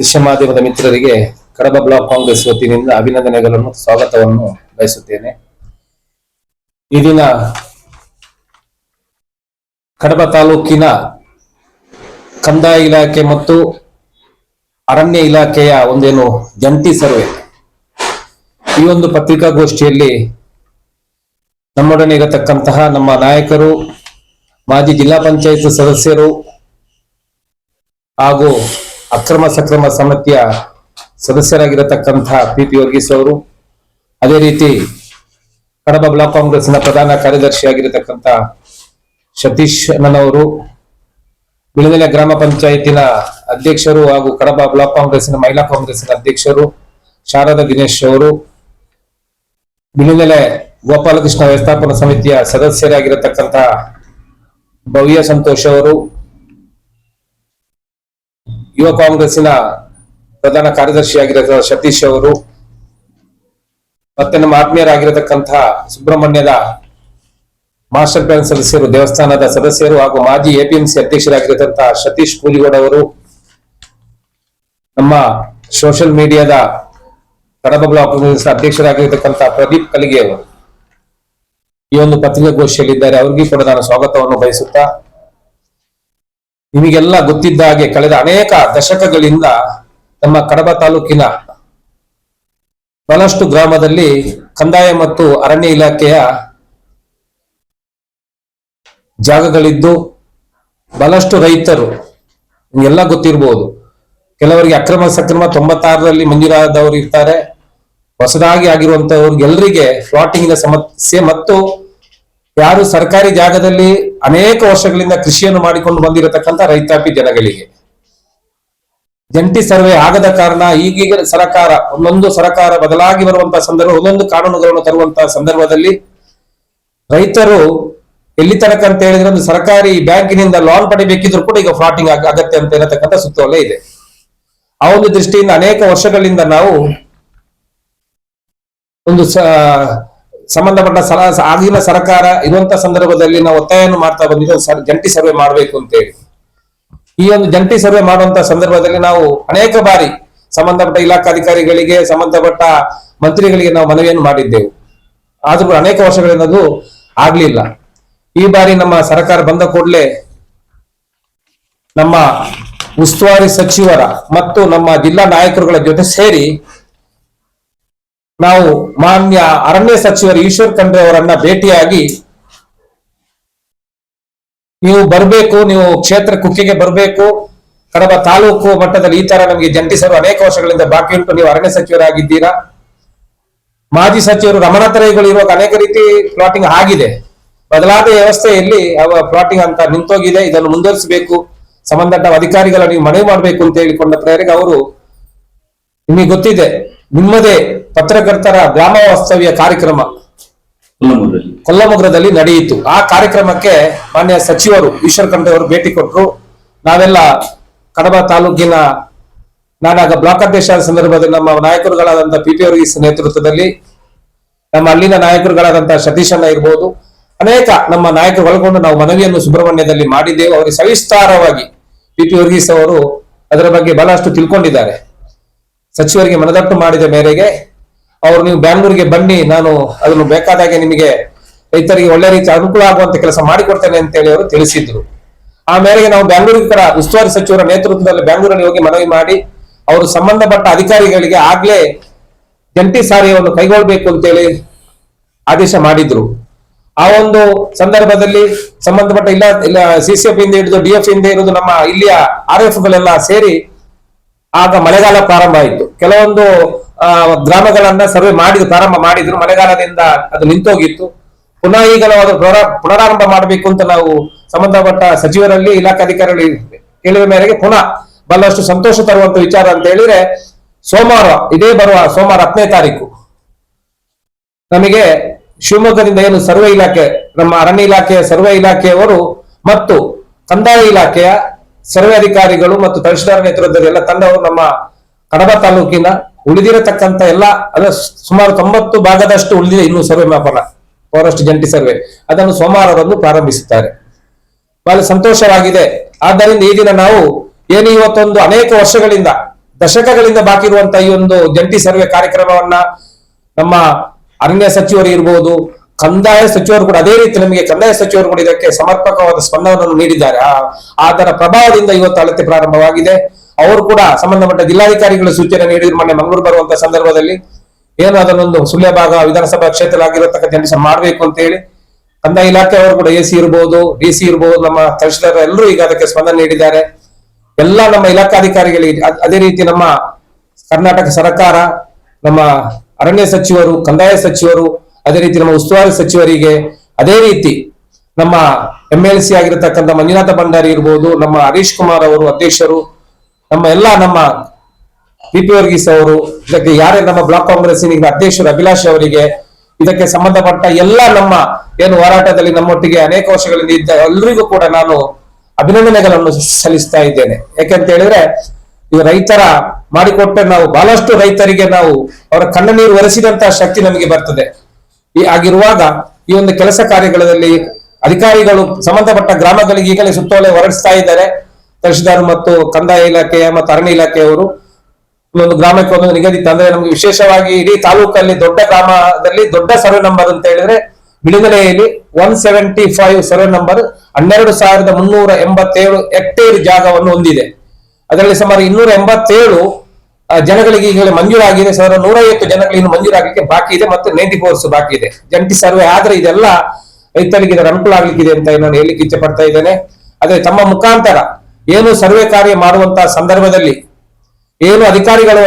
ದೃಶ್ಯ ಮಾಧ್ಯಮದ ಮಿತ್ರರಿಗೆ ಕಡಬ ಬ್ಲಾಕ್ ಕಾಂಗ್ರೆಸ್ ವತಿಯಿಂದ ಅಭಿನಂದನೆಗಳನ್ನು ಸ್ವಾಗತವನ್ನು ಬಯಸುತ್ತೇನೆ. ಈ ದಿನ ಕಡಬ ತಾಲೂಕಿನ ಕಂದಾಯ ಇಲಾಖೆ ಮತ್ತು ಅರಣ್ಯ ಇಲಾಖೆಯ ಒಂದೇನು ಜಂಟಿ ಸರ್ವೆ. ಈ ಒಂದು ಪತ್ರಿಕಾಗೋಷ್ಠಿಯಲ್ಲಿ ನಮ್ಮೊಡನೆ ಇರತಕ್ಕಂತಹ ನಮ್ಮ ನಾಯಕರು, ಮಾಜಿ ಜಿಲ್ಲಾ ಪಂಚಾಯತ್ ಸದಸ್ಯರು ಹಾಗೂ ಅಕ್ರಮ ಸಕ್ರಮ ಸಮಿತಿಯ ಸದಸ್ಯರಾಗಿರತಕ್ಕಂತಹ ಪಿ ಪಿ ವರ್ಗೀಸ್ ಅವರು, ಅದೇ ರೀತಿ ಕಡಬ ಬ್ಲಾಕ್ ಕಾಂಗ್ರೆಸ್ನ ಪ್ರಧಾನ ಕಾರ್ಯದರ್ಶಿಯಾಗಿರತಕ್ಕಂಥ ಸತೀಶ್ ಅಣ್ಣನವರು, ಬಿಳನೆಲೆ ಗ್ರಾಮ ಪಂಚಾಯತಿನ ಅಧ್ಯಕ್ಷರು ಹಾಗೂ ಕಡಬ ಬ್ಲಾಕ್ ಕಾಂಗ್ರೆಸ್ನ ಮಹಿಳಾ ಕಾಂಗ್ರೆಸ್ನ ಅಧ್ಯಕ್ಷರು ಶಾರದಾ ದಿನೇಶ್ ಅವರು, ಬಿಳಿನೆಲೆ ಗೋಪಾಲಕೃಷ್ಣ ವ್ಯವಸ್ಥಾಪನಾ ಸಮಿತಿಯ ಸದಸ್ಯರಾಗಿರತಕ್ಕಂತಹ ಭವ್ಯ ಸಂತೋಷ್ ಅವರು ಯುವ ಕಾಂಗ್ರೆಸ್ಸಿನ ಪ್ರಧಾನ ಕಾರ್ಯದರ್ಶಿಯಾಗಿರುವ ಸತೀಶ್ ಅವರು ಮತ್ತೆ ನಮ್ಮ ಆತ್ಮೀಯರಾಗಿರತಕ್ಕಂತಹ ಸುಬ್ರಹ್ಮಣ್ಯದ ಮಾಸ್ಟರ್ ಪ್ಲಾನ್ ಸದಸ್ಯರು, ದೇವಸ್ಥಾನದ ಸದಸ್ಯರು ಹಾಗೂ ಮಾಜಿ ಎಪಿಎಂಸಿ ಅಧ್ಯಕ್ಷರಾಗಿರತಕ್ಕಂತಹ ಸತೀಶ್ ಕೂಲಿಗೌಡ ಅವರು ನಮ್ಮ ಸೋಷಿಯಲ್ ಮೀಡಿಯಾದ ಕಡಬ ಬ್ಲಾಕ್ ಅಧ್ಯಕ್ಷರಾಗಿರತಕ್ಕಂತಹ ಪ್ರದೀಪ್ ಕಲಿಗೆ ಅವರು. ಈ ಒಂದು ಪತ್ರಿಕಾಗೋಷ್ಠಿಯಲ್ಲಿದ್ದಾರೆ. ಅವ್ರಿಗೂ ಕೂಡ ನಾನು ಸ್ವಾಗತವನ್ನು ಬಯಸುತ್ತಾ ನಿಮಗೆಲ್ಲ ಗೊತ್ತಿದ್ದ ಹಾಗೆ ಕಳೆದ ಅನೇಕ ದಶಕಗಳಿಂದ ನಮ್ಮ ಕಡಬ ತಾಲೂಕಿನ ಬಹಳಷ್ಟು ಗ್ರಾಮದಲ್ಲಿ ಕಂದಾಯ ಮತ್ತು ಅರಣ್ಯ ಇಲಾಖೆಯ ಜಾಗಗಳಿದ್ದು ಬಹಳಷ್ಟು ರೈತರು, ನಿಮಗೆಲ್ಲ ಗೊತ್ತಿರಬಹುದು ಕೆಲವರಿಗೆ ಅಕ್ರಮ ಸಕ್ರಮ ತೊಂಬತ್ತಾರರಲ್ಲಿ ಮಂಜೂರಾದವರು ಇರ್ತಾರೆ. ಹೊಸದಾಗಿ ಆಗಿರುವಂತವ್ರಿಗೆಲ್ಲರಿಗೆ ಫ್ಲಾಟಿಂಗ್ ಸಮಸ್ಯೆ ಮತ್ತು ಯಾರು ಸರ್ಕಾರಿ ಜಾಗದಲ್ಲಿ ಅನೇಕ ವರ್ಷಗಳಿಂದ ಕೃಷಿಯನ್ನು ಮಾಡಿಕೊಂಡು ಬಂದಿರತಕ್ಕಂತ ರೈತಾಪಿ ಜನಗಳಿಗೆ. ಜಂಟಿ ಸರ್ವೆ ಆಗದ ಕಾರಣ ಈಗೀಗ ಸರಕಾರ, ಒಂದೊಂದು ಸರಕಾರ ಬದಲಾಗಿ ಬರುವಂತಹ ಸಂದರ್ಭ, ಒಂದೊಂದು ಕಾನೂನುಗಳನ್ನು ತರುವಂತಹ ಸಂದರ್ಭದಲ್ಲಿ ರೈತರು ಎಲ್ಲಿ ತನಕ ಅಂತ ಹೇಳಿದ್ರೆ ಒಂದು ಸರ್ಕಾರಿ ಬ್ಯಾಂಕಿನಿಂದ ಲೋನ್ ಪಡಿಬೇಕಿದ್ರು ಕೂಡ ಈಗ ಫ್ಲಾಟಿಂಗ್ ಅಗತ್ಯ ಅಂತ ಇರತಕ್ಕಂಥ ಸುತ್ತೋಲೆ ಇದೆ. ಆ ಒಂದು ದೃಷ್ಟಿಯಿಂದ ಅನೇಕ ವರ್ಷಗಳಿಂದ ನಾವು ಒಂದು ಸಂಬಂಧಪಟ್ಟ ಸಲ ಆಗಿನ ಸರ್ಕಾರ, ಇರುವಂತ ಸಂದರ್ಭದಲ್ಲಿ ನಾವು ಒತ್ತಾಯವನ್ನು ಮಾಡ್ತಾ ಬಂದಿದ್ದು ಜಂಟಿ ಸರ್ವೆ ಮಾಡಬೇಕು ಅಂತೇಳಿ. ಈ ಒಂದು ಜಂಟಿ ಸರ್ವೆ ಮಾಡುವಂತ ಸಂದರ್ಭದಲ್ಲಿ ನಾವು ಅನೇಕ ಬಾರಿ ಸಂಬಂಧಪಟ್ಟ ಇಲಾಖಾಧಿಕಾರಿಗಳಿಗೆ ಸಂಬಂಧಪಟ್ಟ ಮಂತ್ರಿಗಳಿಗೆ ನಾವು ಮನವಿಯನ್ನು ಮಾಡಿದ್ದೆವು. ಆದರೂ ಅನೇಕ ವರ್ಷಗಳಿಂದ ಅದು ಆಗ್ಲಿಲ್ಲ. ಈ ಬಾರಿ ನಮ್ಮ ಸರ್ಕಾರ ಬಂದ ಕೂಡಲೇ ನಮ್ಮ ಉಸ್ತುವಾರಿ ಸಚಿವರ ಮತ್ತು ನಮ್ಮ ಜಿಲ್ಲಾ ನಾಯಕರುಗಳ ಜೊತೆ ಸೇರಿ ನಾವು ಮಾನ್ಯ ಅರಣ್ಯ ಸಚಿವರು ಈಶ್ವರ್ ಖಂಡ್ರೆ ಅವರನ್ನ ಭೇಟಿಯಾಗಿ ನೀವು ಬರಬೇಕು, ನೀವು ಕ್ಷೇತ್ರ ಕುಕ್ಕೆಗೆ ಬರಬೇಕು, ಕಡಬ ತಾಲೂಕು ಮಟ್ಟದಲ್ಲಿ ಈ ತರ ನಮಗೆ ಜಂಟಿ ಸರ್ವ ಅನೇಕ ವರ್ಷಗಳಿಂದ ಬಾಕಿ ಉಂಟು. ನೀವು ಅರಣ್ಯ ಸಚಿವರಾಗಿದ್ದೀರಾ? ಮಾಜಿ ಸಚಿವರು ರಮಣಾತರೈಗಳು ಇರುವಾಗ ಅನೇಕ ರೀತಿ ಪ್ಲಾಟಿಂಗ್ ಆಗಿದೆ. ಬದಲಾದ ವ್ಯವಸ್ಥೆಯಲ್ಲಿ ಅವ ಪ್ಲಾಟಿಂಗ್ ಅಂತ ನಿಂತೋಗಿದೆ. ಇದನ್ನು ಮುಂದುವರಿಸಬೇಕು. ಸಂಬಂಧಪಟ್ಟ ಅಧಿಕಾರಿಗಳ ನೀವು ಮನವಿ ಮಾಡಬೇಕು ಅಂತ ಹೇಳಿಕೊಂಡ ಪ್ರೇರೆಗೆ ಅವರು ನಿಮಗೆ ಗೊತ್ತಿದೆ. ನಿಮ್ಮದೇ ಪತ್ರಕರ್ತರ ಗ್ರಾಮ ವಾಸ್ತವ್ಯ ಕಾರ್ಯಕ್ರಮ ಕೊಲ್ಲಮುಗ್ರದಲ್ಲಿ ನಡೆಯಿತು. ಆ ಕಾರ್ಯಕ್ರಮಕ್ಕೆ ಮಾನ್ಯ ಸಚಿವರು ಈಶ್ವರ್ ಖಂಡ್ರೆ ಅವರು ಭೇಟಿ ಕೊಟ್ಟರು. ನಾವೆಲ್ಲ ಕಡಬ ತಾಲೂಕಿನ ನಾನಾಗ ಬ್ಲಾಕ್ ಅಧ್ಯಕ್ಷ ಸಂದರ್ಭದಲ್ಲಿ ನಮ್ಮ ನಾಯಕರುಗಳಾದಂತಹ ಪಿ ಪಿ ವರ್ಗೀಸ್ ನೇತೃತ್ವದಲ್ಲಿ ನಮ್ಮ ಅಲ್ಲಿನ ನಾಯಕರುಗಳಾದಂತಹ ಸತೀಶ್ ಅಣ್ಣ ಇರ್ಬೋದು ಅನೇಕ ನಮ್ಮ ನಾಯಕರು ಒಳಗೊಂಡು ನಾವು ಮನವಿಯನ್ನು ಸುಬ್ರಹ್ಮಣ್ಯದಲ್ಲಿ ಮಾಡಿದ್ದೇವೆ. ಅವರಿಗೆ ಸವಿಸ್ತಾರವಾಗಿ ಪಿ ಪಿ ವರ್ಗೀಸ್ ಅವರು ಅದರ ಬಗ್ಗೆ ಬಹಳಷ್ಟು ತಿಳ್ಕೊಂಡಿದ್ದಾರೆ. ಸಚಿವರಿಗೆ ಮನದಟ್ಟು ಮಾಡಿದ ಮೇರೆಗೆ ಅವರು ನೀವು ಬ್ಯಾಂಗ್ಳೂರಿಗೆ ಬನ್ನಿ, ನಾನು ಅದನ್ನು ಬೇಕಾದಾಗೆ ನಿಮಗೆ ರೈತರಿಗೆ ಒಳ್ಳೆ ರೀತಿ ಅನುಕೂಲ ಆಗುವಂತ ಕೆಲಸ ಮಾಡಿಕೊಡ್ತೇನೆ ಅಂತ ಹೇಳಿ ಅವರು ತಿಳಿಸಿದ್ರು. ಆ ಮೇರೆಗೆ ನಾವು ಬ್ಯಾಂಗ್ಳೂರಿಗೆ ತರ ಉಸ್ತುವಾರಿ ಸಚಿವರ ನೇತೃತ್ವದಲ್ಲಿ ಬ್ಯಾಂಗ್ಳೂರಲ್ಲಿ ಹೋಗಿ ಮನವಿ ಮಾಡಿ ಅವರು ಸಂಬಂಧಪಟ್ಟ ಅಧಿಕಾರಿಗಳಿಗೆ ಆಗ್ಲೇ ಜಂಟಿ ಸಾರಿಯವನ್ನು ಕೈಗೊಳ್ಳಬೇಕು ಅಂತೇಳಿ ಆದೇಶ ಮಾಡಿದ್ರು. ಆ ಒಂದು ಸಂದರ್ಭದಲ್ಲಿ ಸಂಬಂಧಪಟ್ಟ ಇಲ್ಲ ಇಲ್ಲ ಸಿಸಿಎಫ್ ಇಂದ ಹಿಡಿದು ಡಿಎಫ್ ಹಿಂದೆ ಇರುವುದು ನಮ್ಮ ಇಲ್ಲಿಯ ಆರ್ ಎಫ್ ಗಳೆಲ್ಲ ಸೇರಿ ಆಗ ಮಳೆಗಾಲ ಪ್ರಾರಂಭ ಆಯಿತು. ಕೆಲವೊಂದು ಗ್ರಾಮಗಳನ್ನ ಸರ್ವೆ ಮಾಡಿದ್ರು ಪ್ರಾರಂಭ ಮಾಡಿದ್ರು. ಮಳೆಗಾಲದಿಂದ ಅದು ನಿಂತೋಗಿತ್ತು. ಪುನಃ ಈಗ ನಾವು ಅದು ಪುನರ- ಪುನರಾರಂಭ ಮಾಡಬೇಕು ಅಂತ ನಾವು ಸಂಬಂಧಪಟ್ಟ ಸಚಿವರಲ್ಲಿ ಇಲಾಖಾಧಿಕಾರಿಗಳು ಕೇಳುವ ಮೇರೆಗೆ ಪುನಃ ಬಹಳಷ್ಟು ಸಂತೋಷ ತರುವಂತ ವಿಚಾರ ಅಂತ ಹೇಳಿದ್ರೆ, ಸೋಮವಾರ, ಇದೇ ಬರುವ ಸೋಮವಾರ ಹತ್ತನೇ ತಾರೀಕು, ನಮಗೆ ಶಿವಮೊಗ್ಗದಿಂದ ಏನು ಸರ್ವೆ ಇಲಾಖೆ, ನಮ್ಮ ಅರಣ್ಯ ಇಲಾಖೆಯ ಸರ್ವೆ ಇಲಾಖೆಯವರು ಮತ್ತು ಕಂದಾಯ ಇಲಾಖೆಯ ಸರ್ವೆ ಅಧಿಕಾರಿಗಳು ಮತ್ತು ತಹಶೀಲ್ದಾರ್ ನೇತೃತ್ವದಲ್ಲಿ ಎಲ್ಲ ತಂಡವರು ನಮ್ಮ ಕಡಬ ತಾಲೂಕಿನ ಉಳಿದಿರತಕ್ಕಂತ ಎಲ್ಲ ಅಂದ್ರೆ ಸುಮಾರು ತೊಂಬತ್ತು ಭಾಗದಷ್ಟು ಉಳಿದಿದೆ ಇನ್ನೂ ಸರ್ವೆ ಮಾಪನ ಫಾರೆಸ್ಟ್ ಜಂಟಿ ಸರ್ವೆ. ಅದನ್ನು ಸೋಮವಾರದಂದು ಪ್ರಾರಂಭಿಸುತ್ತಾರೆ. ಬಹಳ ಸಂತೋಷವಾಗಿದೆ. ಆದ್ದರಿಂದ ಈ ದಿನ ನಾವು ಏನು ಇವತ್ತೊಂದು ಅನೇಕ ವರ್ಷಗಳಿಂದ, ದಶಕಗಳಿಂದ ಬಾಕಿ ಇರುವಂತಹ ಈ ಒಂದು ಜಂಟಿ ಸರ್ವೆ ಕಾರ್ಯಕ್ರಮವನ್ನ ನಮ್ಮ ಅರಣ್ಯ ಸಚಿವರು ಇರ್ಬೋದು ಕಂದಾಯ ಸಚಿವರು ಕೂಡ ಅದೇ ರೀತಿ ನಮಗೆ ಕಂದಾಯ ಸಚಿವರು ಕೂಡ ಇದಕ್ಕೆ ಸಮರ್ಪಕವಾದ ಸ್ಪಂದನವನ್ನು ನೀಡಿದ್ದಾರೆ. ಅದರ ಪ್ರಭಾವದಿಂದ ಇವತ್ತು ಅಳತೆ ಪ್ರಾರಂಭವಾಗಿದೆ. ಅವರು ಕೂಡ ಸಂಬಂಧಪಟ್ಟ ಜಿಲ್ಲಾಧಿಕಾರಿಗಳು ಸೂಚನೆ ನೀಡಿದ್ರು ಮೊನ್ನೆ ಮಂಗಳೂರು ಬರುವಂತಹ ಸಂದರ್ಭದಲ್ಲಿ. ಏನು ಅದನ್ನೊಂದು ಸುಳ್ಯ ಭಾಗ ವಿಧಾನಸಭಾ ಕ್ಷೇತ್ರ ಆಗಿರತಕ್ಕ ಕೆಲಸ ಮಾಡಬೇಕು ಅಂತ ಹೇಳಿ ಕಂದಾಯ ಇಲಾಖೆ ಅವರು ಕೂಡ ಎ ಸಿ ಇರ್ಬೋದು, ಡಿ ಸಿ ಇರ್ಬೋದು, ನಮ್ಮ ತಹಶೀಲ್ದಾರ್ ಎಲ್ಲರೂ ಈಗ ಅದಕ್ಕೆ ಸ್ಪಂದನೆ ನೀಡಿದ್ದಾರೆ. ಎಲ್ಲ ನಮ್ಮ ಇಲಾಖಾಧಿಕಾರಿಗಳಿಗೆ ಅದೇ ರೀತಿ ನಮ್ಮ ಕರ್ನಾಟಕ ಸರ್ಕಾರ, ನಮ್ಮ ಅರಣ್ಯ ಸಚಿವರು, ಕಂದಾಯ ಸಚಿವರು ಅದೇ ರೀತಿ ನಮ್ಮ ಉಸ್ತುವಾರಿ ಸಚಿವರಿಗೆ ಅದೇ ರೀತಿ ನಮ್ಮ ಎಂ ಎಲ್ ಸಿ ಆಗಿರತಕ್ಕಂಥ ಮಂಜುನಾಥ ಭಂಡಾರಿ ಇರ್ಬೋದು, ನಮ್ಮ ಹರೀಶ್ ಕುಮಾರ್ ಅವರು ಅಧ್ಯಕ್ಷರು, ನಮ್ಮ ಎಲ್ಲ ನಮ್ಮ ಪಿ ಪಿ ವರ್ಗೀಸ್ ಅವರು, ಇದಕ್ಕೆ ಯಾರೇ ನಮ್ಮ ಬ್ಲಾಕ್ ಕಾಂಗ್ರೆಸ್ಸಿನ ಅಧ್ಯಕ್ಷರು ಅಭಿಲಾಷ್ ಅವರಿಗೆ, ಇದಕ್ಕೆ ಸಂಬಂಧಪಟ್ಟ ಎಲ್ಲ ನಮ್ಮ ಏನು ಹೋರಾಟದಲ್ಲಿ ನಮ್ಮೊಟ್ಟಿಗೆ ಅನೇಕ ವರ್ಷಗಳಿಂದ ಇದ್ದ ಎಲ್ಲರಿಗೂ ಕೂಡ ನಾನು ಅಭಿನಂದನೆಗಳನ್ನು ಸಲ್ಲಿಸ್ತಾ ಇದ್ದೇನೆ. ಯಾಕೆಂತ ಹೇಳಿದ್ರೆ, ಈ ರೈತರ ಮಾಡಿಕೊಟ್ಟ ನಾವು ಬಹಳಷ್ಟು ರೈತರಿಗೆ ನಾವು ಅವರ ಕಣ್ಣ ನೀರು ಒರೆಸಿದಂತಹ ಶಕ್ತಿ ನಮಗೆ ಬರ್ತದೆ. ಈ ಆಗಿರುವಾಗ ಈ ಒಂದು ಕೆಲಸ ಕಾರ್ಯಗಳಲ್ಲಿ ಅಧಿಕಾರಿಗಳು ಸಂಬಂಧಪಟ್ಟ ಗ್ರಾಮಗಳಿಗೆ ಈಗಲೇ ಸುತ್ತೋಲೆ ಹೊರಡಿಸ್ತಾ ಇದ್ದಾರೆ. ತಹಶೀಲ್ದಾರ್ ಮತ್ತು ಕಂದಾಯ ಇಲಾಖೆಯ ಮತ್ತು ಅರಣ್ಯ ಇಲಾಖೆಯವರು ಒಂದು ಗ್ರಾಮಕ್ಕೆ ಒಂದು ನಿಗದಿತ, ಅಂದ್ರೆ ನಮ್ಗೆ ವಿಶೇಷವಾಗಿ ಇಡೀ ತಾಲೂಕಲ್ಲಿ ದೊಡ್ಡ ಗ್ರಾಮದಲ್ಲಿ ದೊಡ್ಡ ಸರ್ವೆ ನಂಬರ್ ಅಂತ ಹೇಳಿದ್ರೆ ಬಿಳಿಮಲೆಯಲ್ಲಿ one seventy five survey number ಹನ್ನೆರಡು ಸಾವಿರದ ಮುನ್ನೂರ ಎಂಬತ್ತೇಳು ಹೆಕ್ಟೇರ್ ಜಾಗವನ್ನು ಹೊಂದಿದೆ. ಅದರಲ್ಲಿ ಸುಮಾರು ಇನ್ನೂರ ಎಂಬತ್ತೇಳು ಜನಗಳಿಗೆ ಈಗಲೇ ಮಂಜೂರಾಗಿದೆ. ಸಾವಿರ ನೂರೈವತ್ತು ಜನಗಳಿಗೆ ಇನ್ನು ಮಂಜೂರಾಗಲಿಕ್ಕೆ ಬಾಕಿ ಇದೆ ಮತ್ತು ನೈಂಟಿ ಫೋರ್ಸ್ ಬಾಕಿ ಇದೆ. ಜಂಟಿ ಸರ್ವೆ ಆದ್ರೆ ಇದೆಲ್ಲ ರೈತರಿಗೆ ಇದರ ಅನುಕೂಲ ಆಗ್ಲಿಕ್ಕಿದೆ ಅಂತ ನಾನು ಹೇಳಿಕ್ಕೆ ಇಚ್ಛೆ ಪಡ್ತಾ ಇದ್ದೇನೆ. ಆದ್ರೆ ತಮ್ಮ ಮುಖಾಂತರ ಏನು ಸರ್ವೆ ಕಾರ್ಯ ಮಾಡುವಂತ ಸಂದರ್ಭದಲ್ಲಿ, ಏನು ಅಧಿಕಾರಿಗಳು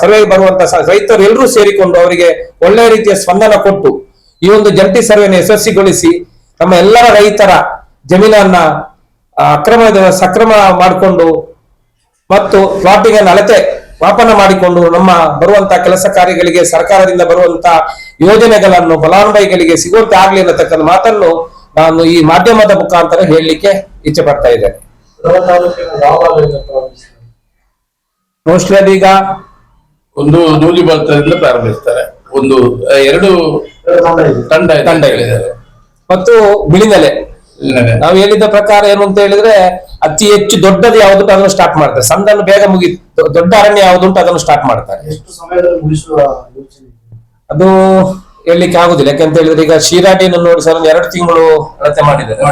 ಸರ್ವೆ ಬರುವಂತ ರೈತರು ಎಲ್ಲರೂ ಸೇರಿಕೊಂಡು ಅವರಿಗೆ ಒಳ್ಳೆಯ ರೀತಿಯ ಸ್ಪಂದನ ಕೊಟ್ಟು ಈ ಒಂದು ಜಂಟಿ ಸರ್ವೆಯನ್ನು ಯಶಸ್ವಿಗೊಳಿಸಿ ನಮ್ಮ ಎಲ್ಲರ ರೈತರ ಜಮೀನನ್ನ ಅಕ್ರಮ, ಸಕ್ರಮ ಮಾಡಿಕೊಂಡು ಮತ್ತು ಪ್ಲಾಟಿಂಗ್ ಅಳತೆ ಮಾಪನ ಮಾಡಿಕೊಂಡು ನಮ್ಮ ಬರುವಂತ ಕೆಲಸ ಕಾರ್ಯಗಳಿಗೆ ಸರ್ಕಾರದಿಂದ ಬರುವಂತ ಯೋಜನೆಗಳನ್ನು ಫಲಾನುಭವಿಗಳಿಗೆ ಸಿಗುವಂತೆ ಆಗ್ಲಿ ಅನ್ನತಕ್ಕಂಥ ಮಾತನ್ನು ನಾನು ಈ ಮಾಧ್ಯಮದ ಮುಖಾಂತರ ಹೇಳಲಿಕ್ಕೆ ಇಚ್ಛೆ ಪಡ್ತಾ ಇದ್ದೇನೆ. ಮೋಸ್ಟ್ಲಿ ಅದೀಗ ಒಂದು ನೂಲಿ ಬರ್ತದಿಂದ ಪ್ರಾರಂಭಿಸ್ತಾರೆ. ಒಂದು ಎರಡು ತಂಡ ತಂಡಗಳಿದ್ದಾರೆ ಮತ್ತು ಬಿಳಿನೆಲೆ? ನಾವು ಹೇಳಿದ ಪ್ರಕಾರ ಏನು ಅಂತ ಹೇಳಿದ್ರೆ ಅತಿ ಹೆಚ್ಚು ದೊಡ್ಡದು ಯಾವ್ದು ಅದನ್ನು ಸ್ಟಾರ್ಟ್ ಮಾಡ್ತಾರೆ. ಸಂದನ್ ಬೇಗ ಮುಗಿ ದೊಡ್ಡ ಅರಣ್ಯ ಯಾವ್ದು ಉಂಟು ಅದನ್ನು ಸ್ಟಾರ್ಟ್ ಮಾಡ್ತಾರೆ. ಎಷ್ಟು ಸಮಯದಲ್ಲಿ ಮುಗಿಸುವ ಅದು ಹೇಳಲಿಕ್ಕೆ ಆಗುದಿಲ್ಲ. ಯಾಕಂತ ಹೇಳಿದ್ರೆ ಈಗ ಶಿರಾಡಿಯನ್ನು ನೋಡಿ ಸರ್ ಎರಡು ತಿಂಗಳು ಅಳತೆ ಮಾಡಿದ್ದಾರೆ.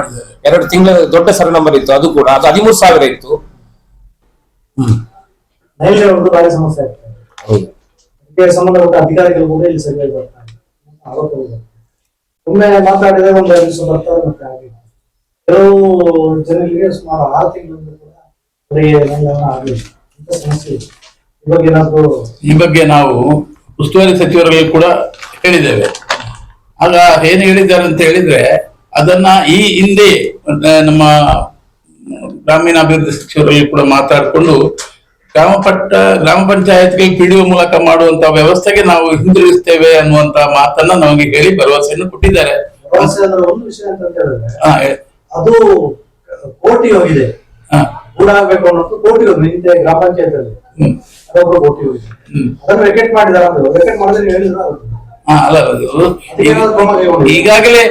ಎರಡು ತಿಂಗಳು ದೊಡ್ಡ ಸರ್ ನಂಬರ್ ಇತ್ತು. ಅದು ಕೂಡ ಅದು ಹದಿಮೂರು ಸಾವಿರ ಇತ್ತು. ಸಮಸ್ಯೆ ಸಂಬಂಧಪಟ್ಟ ಅಧಿಕಾರಿಗಳು ಕೂಡ ಇಲ್ಲಿ ಸರಿಯಾಗಿ ಬರ್ತಾರೆ. ಒಮ್ಮೆ ಮಾತಾಡಿದ್ರೆ ಒಂದು ಬರ್ತಾರೆ ಮತ್ತೆ ಕೆಲವು ಜನರಿಗೆ ಸುಮಾರು ಆರು ತಿಂಗಳಿಂದ ಕೂಡ ಅವರಿಗೆ ಮೈದಾನ ಆಗಲಿಲ್ಲ ಇಂಥ ಸಮಸ್ಯೆ ಇದೆ. ಈ ಬಗ್ಗೆ ಏನಾದ್ರು ಈ ಬಗ್ಗೆ ನಾವು ಉಸ್ತುವಾರಿ ಸಚಿವರಲ್ಲಿ ಕೂಡ ಹೇಳಿದ್ದೇವೆ. ಆಗ ಏನು ಹೇಳಿದ್ದಾರೆ ಅಂತ ಹೇಳಿದ್ರೆ ಅದನ್ನ ಈ ಹಿಂದೆ ನಮ್ಮ ಗ್ರಾಮೀಣಾಭಿವೃದ್ಧಿ ಸಚಿವರಲ್ಲಿ ಕೂಡ ಮಾತಾಡಿಕೊಂಡು ಗ್ರಾಮ ಪಟ್ಟ ಗ್ರಾಮ ಪಂಚಾಯತ್ಗೆ ಪಿಡಿಒ ಮೂಲಕ ಮಾಡುವಂತ ವ್ಯವಸ್ಥೆಗೆ ನಾವು ಹಿಂದಿರುಗಿಸ್ತೇವೆ ಅನ್ನುವಂತ ಮಾತನ್ನ ನಮಗೆ ಹೇಳಿ ಭರವಸೆಯನ್ನು ಕೊಟ್ಟಿದ್ದಾರೆ. ಅದು ಕೋಟಿ ಹೋಗಿದೆ. ಕೂಡ ಆಗ್ಬೇಕು ಅನ್ನೋದು ಕೋಟಿ ಹೋಗಿದೆ ಹಿಂದೆ ಗ್ರಾಮ ಪಂಚಾಯತ್ ಅಲ್ಲಿ ಅದೊಬ್ಬರು ಕೋಟಿ ಹೋಗಿದೆ. ಅದನ್ನು ವೆಕೆಟ್ ಮಾಡಿದಾರೆ ರೆಕೆಟ್ ವೆಕೆಟ್ ಮಾಡಿದ್ರೆ ನೀವು ಹೇಳಿದ್ರೆ ಹಾ, ಅಲ್ಲ ಅದು ಅದಕ್ಕೇನಾದ್ರು ಕ್ರಮ ಈಗಾಗಲೇ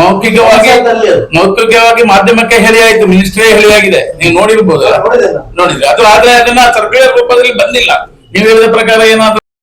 ಮೌಖಿಕವಾಗಿ ಅದು. ಮೌಖಿಕವಾಗಿ ಮಾಧ್ಯಮಕ್ಕೆ ಹೇಳಿ ಆಯ್ತು ಮಿನಿಸ್ಟ್ರಿ ಹೇಳಿ ಆಗಿದೆ ನೀವು ನೋಡಿರ್ಬೋದು. ನೋಡಿದೆ ನೋಡಿದ್ರೆ ಅದು ಆದ್ರೆ ಅದನ್ನ ಸರ್ಕಾರ ರೂಪದಲ್ಲಿ ಬಂದಿಲ್ಲ. ನೀವು ಹೇಳಿದ ಪ್ರಕಾರ ಏನಾದ್ರು